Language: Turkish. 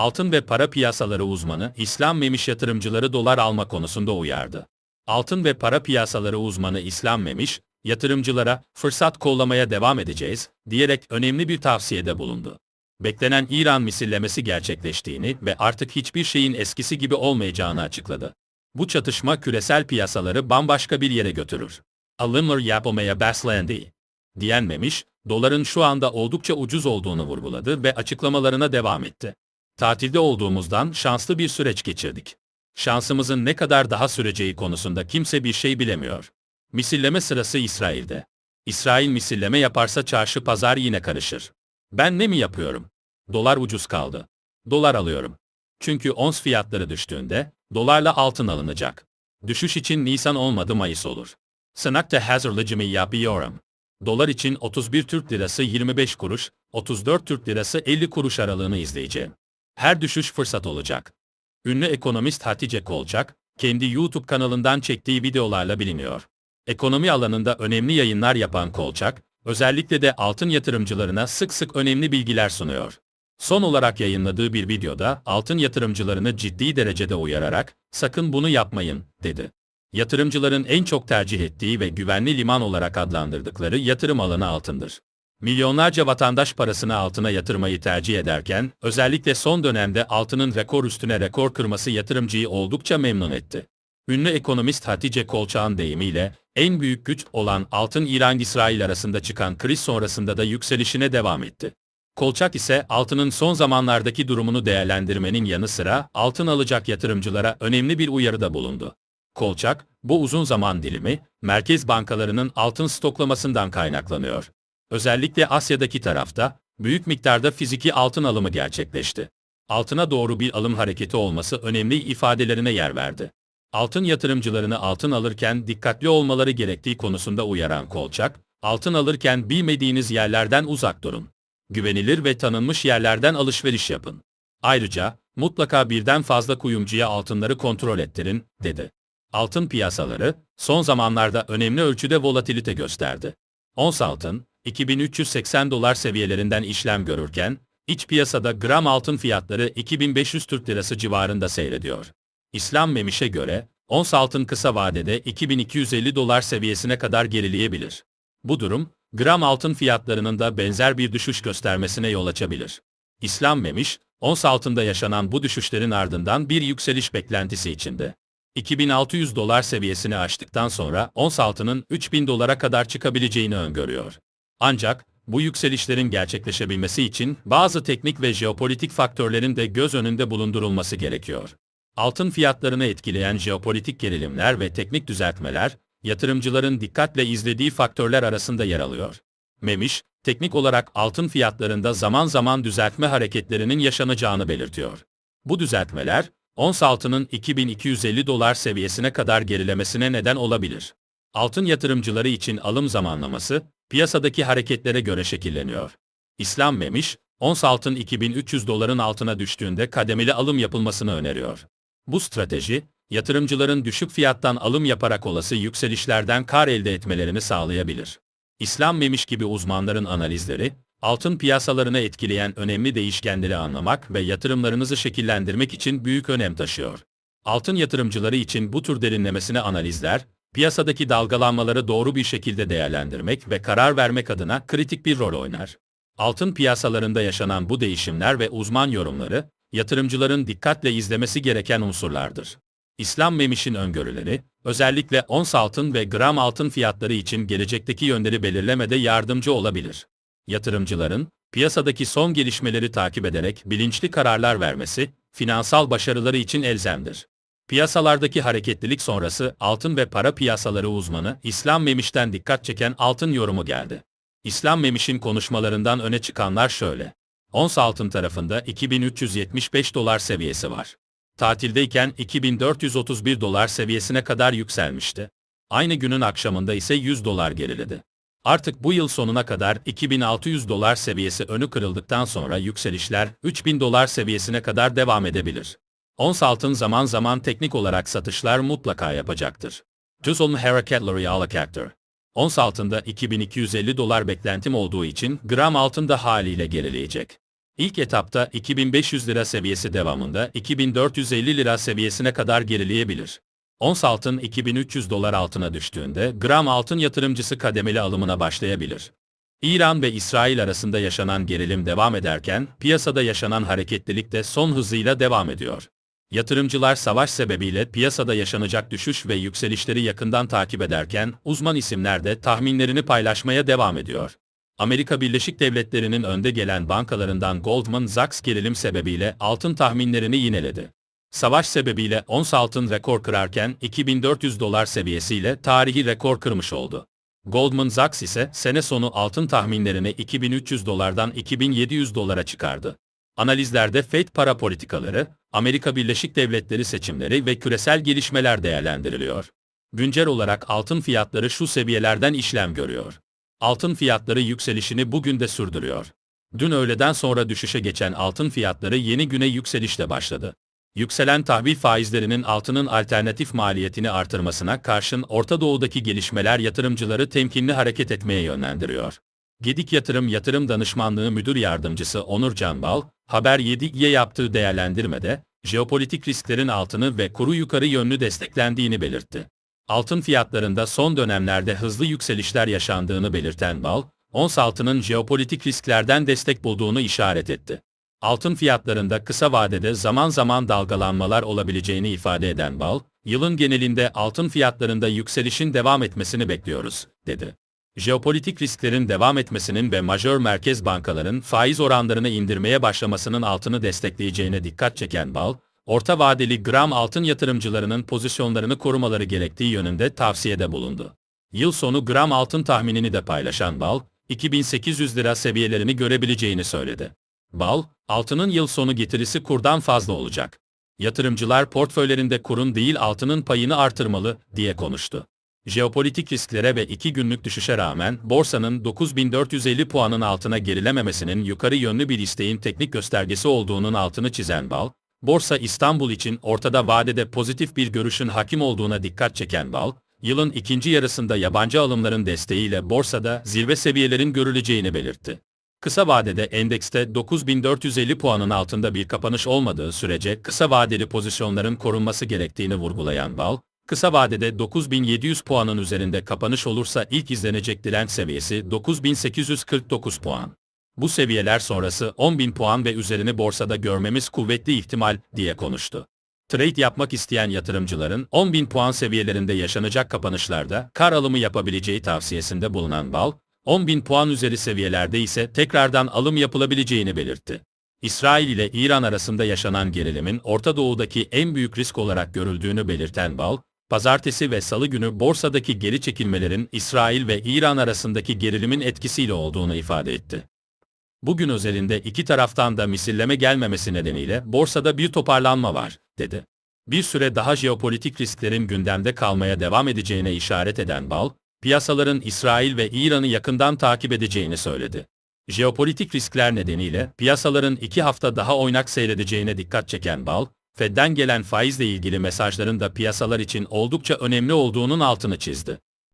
Altın ve para piyasaları uzmanı İslam Memiş yatırımcıları dolar alma konusunda uyardı. Altın ve para piyasaları uzmanı İslam Memiş, yatırımcılara fırsat kollamaya devam edeceğiz diyerek önemli bir tavsiyede bulundu. Beklenen İran misillemesi gerçekleştiğini ve artık hiçbir şeyin eskisi gibi olmayacağını açıkladı. Bu çatışma küresel piyasaları bambaşka bir yere götürür. Alımlar yapmaya başlandı. Diyen Memiş, doların şu anda oldukça ucuz olduğunu vurguladı ve açıklamalarına devam etti. Tatilde olduğumuzdan şanslı bir süreç geçirdik. Şansımızın ne kadar daha süreceği konusunda kimse bir şey bilemiyor. Misilleme sırası İsrail'de. İsrail misilleme yaparsa çarşı pazar yine karışır. Ben ne mi yapıyorum? Dolar ucuz kaldı. Dolar alıyorum. Çünkü ons fiyatları düştüğünde, dolarla altın alınacak. Düşüş için Nisan olmadı Mayıs olur. Sınakta hazırlıcımı yapıyorum. Dolar için 31 Türk Lirası 25 kuruş, 34 Türk Lirası 50 kuruş aralığını izleyeceğim. Her düşüş fırsat olacak. Ünlü ekonomist Hatice Kolçak, kendi YouTube kanalından çektiği videolarla biliniyor. Ekonomi alanında önemli yayınlar yapan Kolçak, özellikle de altın yatırımcılarına sık sık önemli bilgiler sunuyor. Son olarak yayınladığı bir videoda altın yatırımcılarını ciddi derecede uyararak sakın bunu yapmayın dedi. Yatırımcıların en çok tercih ettiği ve güvenli liman olarak adlandırdıkları yatırım alanı altındır. Milyonlarca vatandaş parasını altına yatırmayı tercih ederken, özellikle son dönemde altının rekor üstüne rekor kırması yatırımcıyı oldukça memnun etti. Ünlü ekonomist Hatice Kolçak'ın deyimiyle, en büyük güç olan altın İran-İsrail arasında çıkan kriz sonrasında da yükselişine devam etti. Kolçak ise altının son zamanlardaki durumunu değerlendirmenin yanı sıra altın alacak yatırımcılara önemli bir uyarıda bulundu. Kolçak, bu uzun zaman dilimi, merkez bankalarının altın stoklamasından kaynaklanıyor. Özellikle Asya'daki tarafta, büyük miktarda fiziki altın alımı gerçekleşti. Altına doğru bir alım hareketi olması önemli ifadelerine yer verdi. Altın yatırımcılarını altın alırken dikkatli olmaları gerektiği konusunda uyaran Kolçak, altın alırken bilmediğiniz yerlerden uzak durun. Güvenilir ve tanınmış yerlerden alışveriş yapın. Ayrıca, mutlaka birden fazla kuyumcuya altınları kontrol ettirin, dedi. Altın piyasaları, son zamanlarda önemli ölçüde volatilite gösterdi. Ons altın, 2380 dolar seviyelerinden işlem görürken, iç piyasada gram altın fiyatları 2500 Türk Lirası civarında seyrediyor. İslam Memiş'e göre, ons altın kısa vadede 2250 dolar seviyesine kadar gerileyebilir. Bu durum, gram altın fiyatlarının da benzer bir düşüş göstermesine yol açabilir. İslam Memiş, ons altında yaşanan bu düşüşlerin ardından bir yükseliş beklentisi içinde. 2600 dolar seviyesini aştıktan sonra ons altının 3000 dolara kadar çıkabileceğini öngörüyor. Ancak, bu yükselişlerin gerçekleşebilmesi için bazı teknik ve jeopolitik faktörlerin de göz önünde bulundurulması gerekiyor. Altın fiyatlarını etkileyen jeopolitik gerilimler ve teknik düzeltmeler, yatırımcıların dikkatle izlediği faktörler arasında yer alıyor. Memiş, teknik olarak altın fiyatlarında zaman zaman düzeltme hareketlerinin yaşanacağını belirtiyor. Bu düzeltmeler, ons altının 2250 dolar seviyesine kadar gerilemesine neden olabilir. Altın yatırımcıları için alım zamanlaması, piyasadaki hareketlere göre şekilleniyor. İslam Memiş, ons altın 2300 doların altına düştüğünde kademeli alım yapılmasını öneriyor. Bu strateji, yatırımcıların düşük fiyattan alım yaparak olası yükselişlerden kar elde etmelerini sağlayabilir. İslam Memiş gibi uzmanların analizleri, altın piyasalarını etkileyen önemli değişkenleri anlamak ve yatırımlarınızı şekillendirmek için büyük önem taşıyor. Altın yatırımcıları için bu tür derinlemesine analizler, piyasadaki dalgalanmaları doğru bir şekilde değerlendirmek ve karar vermek adına kritik bir rol oynar. Altın piyasalarında yaşanan bu değişimler ve uzman yorumları, yatırımcıların dikkatle izlemesi gereken unsurlardır. İslam Memiş'in öngörüleri, özellikle ons altın ve gram altın fiyatları için gelecekteki yönleri belirlemede yardımcı olabilir. Yatırımcıların, piyasadaki son gelişmeleri takip ederek bilinçli kararlar vermesi, finansal başarıları için elzemdir. Piyasalardaki hareketlilik sonrası altın ve para piyasaları uzmanı İslam Memiş'ten dikkat çeken altın yorumu geldi. İslam Memiş'in konuşmalarından öne çıkanlar şöyle. Ons altın tarafında 2375 dolar seviyesi var. Tatildeyken 2431 dolar seviyesine kadar yükselmişti. Aynı günün akşamında ise 100 dolar geriledi. Artık bu yıl sonuna kadar 2600 dolar seviyesi önü kırıldıktan sonra yükselişler 3000 dolar seviyesine kadar devam edebilir. Ons altın zaman zaman teknik olarak satışlar mutlaka yapacaktır. Düz olun hareketleri alacaktır. Ons altında 2250 dolar beklentim olduğu için gram altında haliyle gerileyecek. İlk etapta 2500 lira seviyesi devamında 2450 lira seviyesine kadar gerileyebilir. Ons altın 2300 dolar altına düştüğünde gram altın yatırımcısı kademeli alımına başlayabilir. İran ve İsrail arasında yaşanan gerilim devam ederken piyasada yaşanan hareketlilik de son hızıyla devam ediyor. Yatırımcılar savaş sebebiyle piyasada yaşanacak düşüş ve yükselişleri yakından takip ederken uzman isimler de tahminlerini paylaşmaya devam ediyor. Amerika Birleşik Devletleri'nin önde gelen bankalarından Goldman Sachs gerilim sebebiyle altın tahminlerini yineledi. Savaş sebebiyle ons altın rekor kırarken 2400 dolar seviyesiyle tarihi rekor kırmış oldu. Goldman Sachs ise sene sonu altın tahminlerini 2300 dolardan 2700 dolara çıkardı. Analizlerde FED para politikaları, Amerika Birleşik Devletleri seçimleri ve küresel gelişmeler değerlendiriliyor. Güncel olarak altın fiyatları şu seviyelerden işlem görüyor. Altın fiyatları yükselişini bugün de sürdürüyor. Dün öğleden sonra düşüşe geçen altın fiyatları yeni güne yükselişle başladı. Yükselen tahvil faizlerinin altının alternatif maliyetini artırmasına karşın Orta Doğu'daki gelişmeler yatırımcıları temkinli hareket etmeye yönlendiriyor. Gedik Yatırım Yatırım Danışmanlığı Müdür Yardımcısı Onur Canbal, Haber 7'ye yaptığı değerlendirmede, jeopolitik risklerin altını ve kuru yukarı yönlü desteklendiğini belirtti. Altın fiyatlarında son dönemlerde hızlı yükselişler yaşandığını belirten Bal, ons altının jeopolitik risklerden destek bulduğunu işaret etti. Altın fiyatlarında kısa vadede zaman zaman dalgalanmalar olabileceğini ifade eden Bal, yılın genelinde altın fiyatlarında yükselişin devam etmesini bekliyoruz, dedi. Jeopolitik risklerin devam etmesinin ve majör merkez bankaların faiz oranlarını indirmeye başlamasının altını destekleyeceğine dikkat çeken Bal, orta vadeli gram altın yatırımcılarının pozisyonlarını korumaları gerektiği yönünde tavsiyede bulundu. Yıl sonu gram altın tahminini de paylaşan Bal, 2800 lira seviyelerini görebileceğini söyledi. Bal, altının yıl sonu getirisi kurdan fazla olacak. Yatırımcılar portföylerinde kurun değil altının payını artırmalı, diye konuştu. Jeopolitik risklere ve iki günlük düşüşe rağmen borsanın 9450 puanın altına gerilememesinin yukarı yönlü bir isteğin teknik göstergesi olduğunun altını çizen Bal, Borsa İstanbul için ortada vadede pozitif bir görüşün hakim olduğuna dikkat çeken Bal, yılın ikinci yarısında yabancı alımların desteğiyle borsada zirve seviyelerin görüleceğini belirtti. Kısa vadede endekste 9450 puanın altında bir kapanış olmadığı sürece kısa vadeli pozisyonların korunması gerektiğini vurgulayan Bal, kısa vadede 9700 puanın üzerinde kapanış olursa ilk izlenecek direnç seviyesi 9849 puan. Bu seviyeler sonrası 10.000 puan ve üzerini borsada görmemiz kuvvetli ihtimal, diye konuştu. Trade yapmak isteyen yatırımcıların 10.000 puan seviyelerinde yaşanacak kapanışlarda kar alımı yapabileceği tavsiyesinde bulunan Bal, 10.000 puan üzeri seviyelerde ise tekrardan alım yapılabileceğini belirtti. İsrail ile İran arasında yaşanan gerilimin Orta Doğu'daki en büyük risk olarak görüldüğünü belirten Bal, pazartesi ve salı günü borsadaki geri çekilmelerin İsrail ve İran arasındaki gerilimin etkisiyle olduğunu ifade etti. Bugün özelinde iki taraftan da misilleme gelmemesi nedeniyle borsada bir toparlanma var, dedi. Bir süre daha jeopolitik risklerin gündemde kalmaya devam edeceğine işaret eden Bal, piyasaların İsrail ve İran'ı yakından takip edeceğini söyledi. Jeopolitik riskler nedeniyle piyasaların iki hafta daha oynak seyredeceğine dikkat çeken Bal, Fed'den gelen faizle ilgili mesajların da piyasalar için oldukça önemli olduğunun altını çizdi.